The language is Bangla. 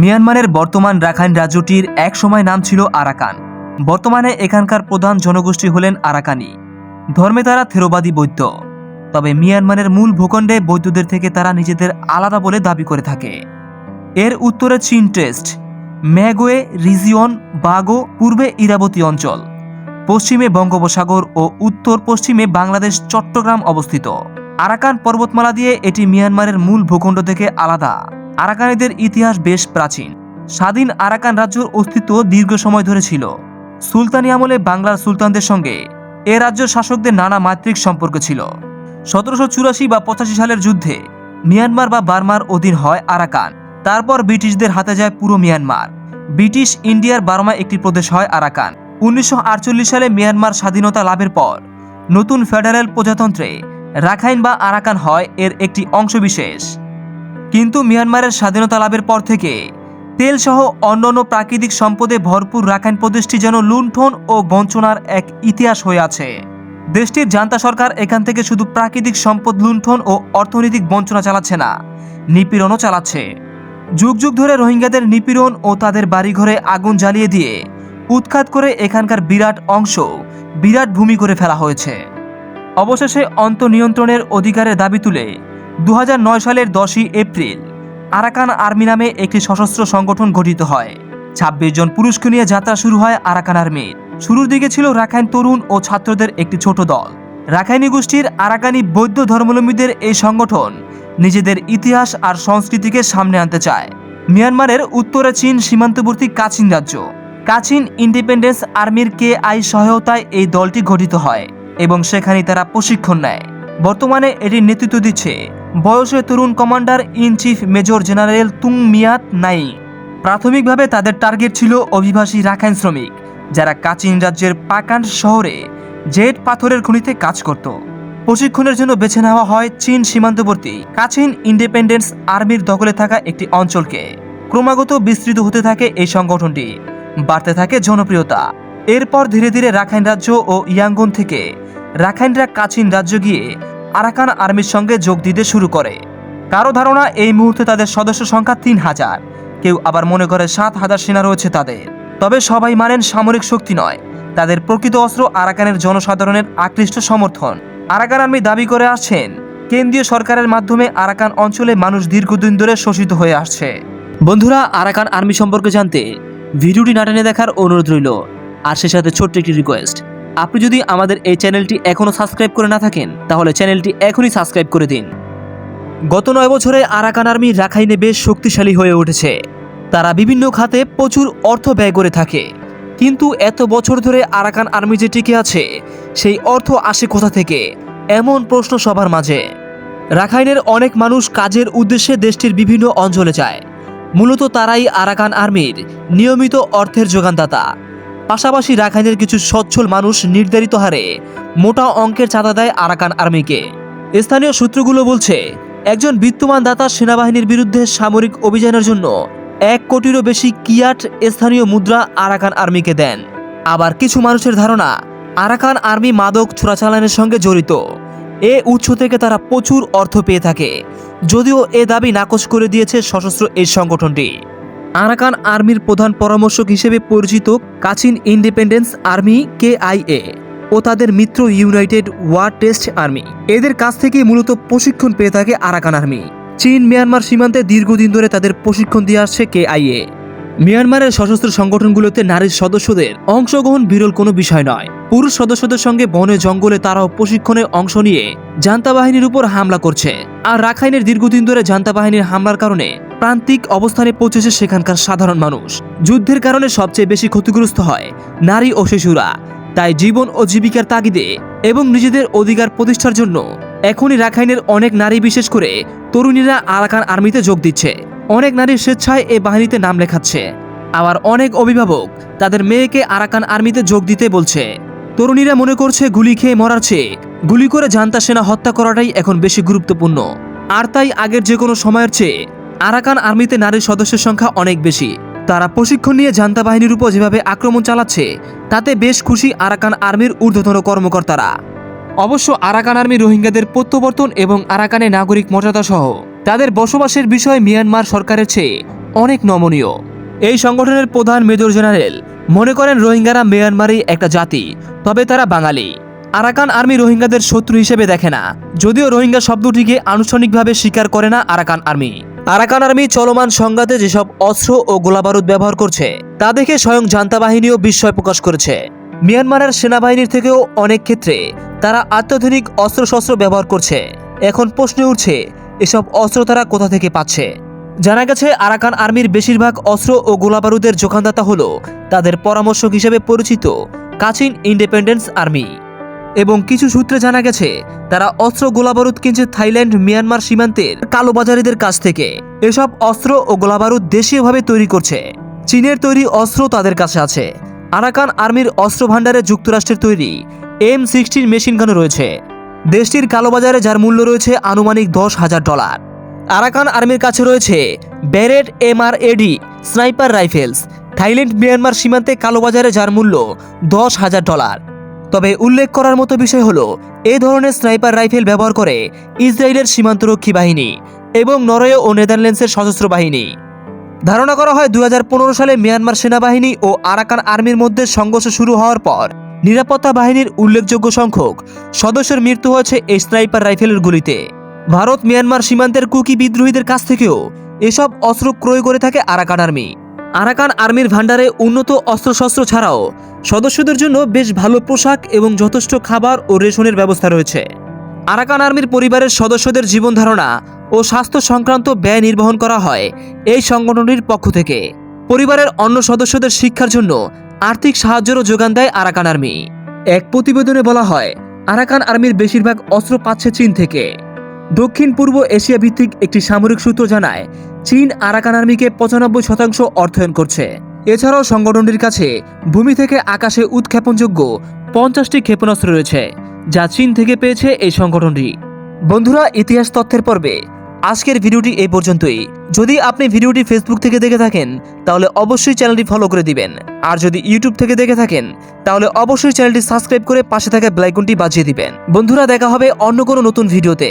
মিয়ানমারের বর্তমান রাখাইন রাজ্যটির এক সময় নাম ছিল আরাকান। বর্তমানে এখানকার প্রধান জনগোষ্ঠী হলেন আরাকানি। ধর্মে তারা থেরোবাদী বৌদ্ধ তবে মিয়ানমারের মূল ভূখণ্ডে বৌদ্ধদের থেকে তারা নিজেদের আলাদা বলে দাবি করে থাকে। এর উত্তরে চীন টেস্ট, ম্যাগোয়ে রিজিয়ন, বাগো, পূর্বে ইরাবতী অঞ্চল, পশ্চিমে বঙ্গোপসাগর ও উত্তর পশ্চিমে বাংলাদেশ, চট্টগ্রাম অবস্থিত। আরাকান পর্বতমালা দিয়ে এটি মিয়ানমারের মূল ভূখণ্ড থেকে আলাদা। আরাকানিদের ইতিহাস বেশ প্রাচীন। স্বাধীন আরাকান রাজ্যের অস্তিত্ব দীর্ঘ সময় ধরে ছিল। সুলতানি আমলে বাংলার সুলতানদের সঙ্গে এ রাজ্য শাসকদের নানা মাতৃক সম্পর্ক ছিল। সতেরোশো চুরাশি বা পঁচাশি সালের যুদ্ধে মিয়ানমার বা বার্মার অধীন হয় আরাকান। তারপর ব্রিটিশদের হাতে যায় পুরো মিয়ানমার। ব্রিটিশ ইন্ডিয়ার বার্মা একটি প্রদেশ হয় আরাকান। উনিশশো আটচল্লিশ সালে মিয়ানমার স্বাধীনতা লাভের পর নতুন ফেডারেল প্রজাতন্ত্রে রাখাইন বা আরাকান হয় এর একটি অংশবিশেষ। কিন্তু মিয়ানমারের স্বাধীনতা লাভের পর থেকে তেলসহ অন্যান্য প্রাকৃতিক সম্পদে ভরপুর রাখাইন প্রদেশটি যেন লুণ্ঠন ও বঞ্চনার এক ইতিহাস হয়ে আছে। দেশটির জান্তা সরকার এখান থেকে শুধু প্রাকৃতিক সম্পদ লুণ্ঠন ও অর্থনৈতিক বঞ্চনা চালাচ্ছে না, নিপীড়নও চালাচ্ছে। যুগ যুগ ধরে রোহিঙ্গাদের নিপীড়ন ও তাদের বাড়িঘরে আগুন জ্বালিয়ে দিয়ে উৎখাত করে এখানকার বিরাট অংশ বিরাট ভূমি করে ফেলা হয়েছে। অবশেষে অন্তনিয়ন্ত্রণের অধিকারের দাবি তুলে দু হাজার নয় সালের দশই এপ্রিল, আরাকান আর্মি নামে একটি সশস্ত্র সংগঠন গঠিত হয়। ছাব্বিশ জন পুরুষকে নিয়ে যাত্রা শুরু হয় আরাকান আর্মির শুরুর দিকে ছিল রাখাইন তরুণ ও ছাত্রদের একটি ছোট দল। রাখাইনি গোষ্ঠীর আরাকানি বৌদ্ধ ধর্মাবলম্বীদের এই সংগঠন নিজেদের ইতিহাস আর সংস্কৃতিকে সামনে আনতে চায়। মিয়ানমারের উত্তরে চীন সীমান্তবর্তী কাচিন রাজ্য। কাচিন ইন্ডিপেন্ডেন্স আর্মির কে আই সহায়তায় এই দলটি গঠিত হয় এবং সেখানে তারা প্রশিক্ষণ নেয়। বর্তমানে এটির নেতৃত্ব দিচ্ছে বয়সে তরুণ commander in chief major general Twan Mrat Naing. প্রাথমিকভাবে তাদের টার্গেট ছিল অভিবাসী রাখাইন শ্রমিক, যারা কাচিন রাজ্যের পাকান শহরে জেট পাথরের খনিতে কাজ করত। প্রশিক্ষণের জন্য বেছে নেওয়া হয় চীন সীমান্তবর্তী কাচিন ইন্ডিপেন্ডেন্স আর্মির দখলে থাকা একটি অঞ্চলকে। ক্রমাগত বিস্তৃত হতে থাকে এই সংগঠনটি, বাড়তে থাকে জনপ্রিয়তা। এরপর ধীরে ধীরে রাখাইন রাজ্য ও ইয়াঙ্গন থেকে রাখাইনরা কাচিন রাজ্য গিয়ে আরাকান আর্মির সঙ্গে যোগ দিতে শুরু করে। কারও ধারণা এই মুহূর্তে তাদের সদস্য সংখ্যা তিন হাজার। কেউ আবার মনে করে সাত হাজার সেনা রয়েছে তাদের। তবে সবাই মানেন সামরিক শক্তি নয়। তাদের প্রকৃত অস্ত্র আরাকানের জনসাধারণের আকৃষ্ট সমর্থন। আরাকান আর্মি দাবি করে আসছেন, কেন্দ্রীয় সরকারের মাধ্যমে আরাকান অঞ্চলে মানুষ দীর্ঘদিন ধরে শোষিত হয়ে আসছে। বন্ধুরা, আরাকান আর্মি সম্পর্কে জানতে ভিডিওটি না টেনে দেখার অনুরোধ রইল। আর সে সাথে ছোট্ট একটি রিকোয়েস্ট আপনি যদি আমাদের এই চ্যানেলটি এখনও সাবস্ক্রাইব করে না থাকেন, তাহলে চ্যানেলটি এখনই সাবস্ক্রাইব করে দিন। গত নয় বছরে আরাকান আর্মি রাখাইনে বেশ শক্তিশালী হয়ে উঠেছে। তারা বিভিন্ন খাতে প্রচুর অর্থ ব্যয় করে থাকে। কিন্তু এত বছর ধরে আরাকান আর্মি যে টিকে আছে, সেই অর্থ আসে কোথা থেকে? এমন প্রশ্ন সবার মাঝে। রাখাইনের অনেক মানুষ কাজের উদ্দেশ্যে দেশটির বিভিন্ন অঞ্চলে যায়। মূলত তারাই আরাকান আর্মির নিয়মিত অর্থের যোগানদাতা। পাশাপাশি রাখাইনের কিছু সচ্ছল মানুষ নির্ধারিত হারে মোটা অঙ্কের চাঁদা দেয় আরাকান আর্মিকে। স্থানীয় সূত্রগুলো বলছে, একজন বিত্তমান দাতা সেনাবাহিনীর বিরুদ্ধে সামরিক অভিযানের জন্য এক কোটিরও বেশি কিয়াট স্থানীয় মুদ্রা আরাকান আর্মিকে দেন। আবার কিছু মানুষের ধারণা, আরাকান আর্মি মাদক চোরাচালানের সঙ্গে জড়িত। এ উৎস থেকে তারা প্রচুর অর্থ পেয়ে থাকে, যদিও এ দাবি নাকচ করে দিয়েছে সশস্ত্র এই সংগঠনটি। আরাকান আর্মির প্রধান পরামর্শক হিসেবে পরিচিত কাচিন ইন্ডিপেন্ডেন্স আর্মি কেআইএ ও তাদের মিত্র ইউনাইটেড ওয়ার টেস্ট আর্মি। এদের কাছ থেকে মূলত প্রশিক্ষণ পেয়ে থাকে আরাকান আর্মি। চীন মিয়ানমার সীমান্তে দীর্ঘদিন ধরে তাদের প্রশিক্ষণ দিয়ে আসছে কেআইএ। মিয়ানমারের সশস্ত্র সংগঠনগুলোতে নারীর সদস্যদের অংশগ্রহণ বিরল কোনো বিষয় নয়। পুরুষ সদস্যদের সঙ্গে বনে জঙ্গলে তারাও প্রশিক্ষণে অংশ নিয়ে জান্তা বাহিনীর উপর হামলা করছে। আর রাখাইনের দীর্ঘদিন ধরে জান্তা বাহিনীর হামলার কারণে প্রান্তিক অবস্থানে পৌঁছেছে সেখানকার সাধারণ মানুষ। যুদ্ধের কারণে সবচেয়ে বেশি ক্ষতিগ্রস্ত হয় নারী ও শিশুরা। তাই জীবন ও জীবিকার তাগিদে এবং নিজেদের অধিকার প্রতিষ্ঠার জন্য এখনই রাখাইনের অনেক নারী, বিশেষ করে তরুণীরা আরাকান আর্মিতে যোগ দিচ্ছে। অনেক নারী স্বেচ্ছায় এ বাহিনীতে নাম লেখাচ্ছে। আবার অনেক অভিভাবক তাদের মেয়েকে আরাকান আর্মিতে যোগ দিতে বলছে। তরুণীরা মনে করছে গুলি খেয়ে মরার চেয়ে গুলি করে জান্তা সেনা হত্যা করাটাই এখন বেশি গুরুত্বপূর্ণ। আর তাই আগের যে কোনো সময়ের চেয়ে আরাকান আর্মিতে নারীর সদস্যের সংখ্যা অনেক বেশি। তারা প্রশিক্ষণ নিয়ে জান্তা বাহিনীর উপর যেভাবে আক্রমণ চালাচ্ছে, তাতে বেশ খুশি আরাকান আর্মির ঊর্ধ্বতন কর্মকর্তারা। অবশ্য আরাকান আর্মি রোহিঙ্গাদের প্রত্যাবর্তন এবং আরাকানে নাগরিক মর্যাদা সহ তাদের বসবাসের বিষয়ে মিয়ানমার সরকারের চেয়ে অনেক নমনীয়। এই সংগঠনের প্রধান মেজর জেনারেল মনে করেন রোহিঙ্গারা মিয়ানমারই একটা জাতি, তবে তারা বাঙালি। আরাকান আর্মি রোহিঙ্গাদের শত্রু হিসেবে দেখে না, যদিও রোহিঙ্গা শব্দটিকে আনুষ্ঠানিকভাবে স্বীকার করে না আরাকান আর্মি। আরাকান আর্মি চলমান সংঘাতে যেসব অস্ত্র ও গোলাবারুদ ব্যবহার করছে, তা দেখে স্বয়ং জান্তা বাহিনীও বিস্ময় প্রকাশ করেছে। মিয়ানমারের সেনাবাহিনীর থেকেও অনেক ক্ষেত্রে তারা অত্যাধুনিক অস্ত্রশস্ত্র ব্যবহার করছে। এখন প্রশ্ন উঠছে, এসব অস্ত্র তারা কোথা থেকে পাচ্ছে? জানা গেছে, আরাকান আর্মির বেশিরভাগ অস্ত্র ও গোলাবারুদের যোগানদাতা হল তাদের পরামর্শক হিসেবে পরিচিত কাচিন ইন্ডিপেন্ডেন্স আর্মি। এবং কিছু সূত্রে জানা গেছে, তারা অস্ত্র গোলাবারুদ কিনছে থাইল্যান্ড, মিয়ানমার সীমান্তের কালোবাজারিদের কাছ থেকে এসব অস্ত্র ও গোলাবারুদ দেশীয়ভাবে তৈরি করছে। চীনের তৈরি অস্ত্র তাদের কাছে আছে। আরাকান আর্মির অস্ত্র ভাণ্ডারে যুক্তরাষ্ট্রের তৈরি এম সিক্সটিন মেশিন গানও রয়েছে। দেশটির কালোবাজারে যার মূল্য রয়েছে আনুমানিক দশ হাজার ডলার। আরাকান আর্মির কাছে রয়েছে Barrett MRAD, sniper rifles. Thailand, Myanmar সীমান্তে কালোবাজারে যার মূল্য দশ হাজার ডলার। তবে উল্লেখ করার মতো বিষয় হলো, এ ধরনের স্নাইপার রাইফেল ব্যবহার করে ইসরায়েলের সীমান্তরক্ষী বাহিনী এবং নরওয়ে ও নেদারল্যান্ডসের সশস্ত্র বাহিনী। ধারণা করা হয় দু হাজার পনেরো সালে মিয়ানমার সেনাবাহিনী ও আরাকান আর্মির মধ্যে সংঘর্ষ শুরু হওয়ার পর নিরাপত্তা বাহিনীর উল্লেখযোগ্য সংখ্যক সদস্যের মৃত্যু হয়েছে এই স্নাইপার রাইফেলের গুলিতে। ভারত মিয়ানমার সীমান্তের কুকি বিদ্রোহীদের কাছ থেকেও এসব অস্ত্র ক্রয় করে থাকে আরাকান আর্মি। আরাকান আর্মির ভাণ্ডারে উন্নত অস্ত্রশস্ত্র ছাড়াও সদস্যদের জন্য বেশ ভালো পোশাক এবং যথেষ্ট খাবার ও রেশনের ব্যবস্থা রয়েছে। আরাকান আর্মির পরিবারের সদস্যদের জীবন ধারণা ও স্বাস্থ্য সংক্রান্ত ব্যয় নির্বহন করা হয় এই সংগঠনটির পক্ষ থেকে। পরিবারের অন্য সদস্যদের শিক্ষার জন্য আর্থিক সাহায্যেরও যোগান দেয় আরাকান আর্মি। এক প্রতিবেদনে বলা হয়, আরাকান আর্মির বেশিরভাগ অস্ত্র পাচ্ছে চীন থেকে। দক্ষিণ পূর্ব এশিয়া ভিত্তিক একটি সামরিক সূত্র জানায় চীন আরাকান আর্মিকে পঁচানব্বই শতাংশ অর্থায়ন করছে। এছাড়াও সংগঠনটির কাছে ভূমি থেকে আকাশে উৎক্ষেপণযোগ্য পঞ্চাশটি ক্ষেপণাস্ত্র রয়েছে, যা চীন থেকে পেয়েছে এই সংগঠনটি। বন্ধুরা, ইতিহাস তথ্যের পর্বে আজকের ভিডিওটি এই পর্যন্তই। যদি আপনি ভিডিওটি ফেসবুক থেকে দেখে থাকেন, তাহলে অবশ্যই চ্যানেলটি ফলো করে দিবেন। আর যদি ইউটিউব থেকে দেখে থাকেন, তাহলে অবশ্যই চ্যানেলটি সাবস্ক্রাইব করে পাশে থাকা বেলাইকনটি বাজিয়ে দিবেন। বন্ধুরা, দেখা হবে অন্য কোনো নতুন ভিডিওতে।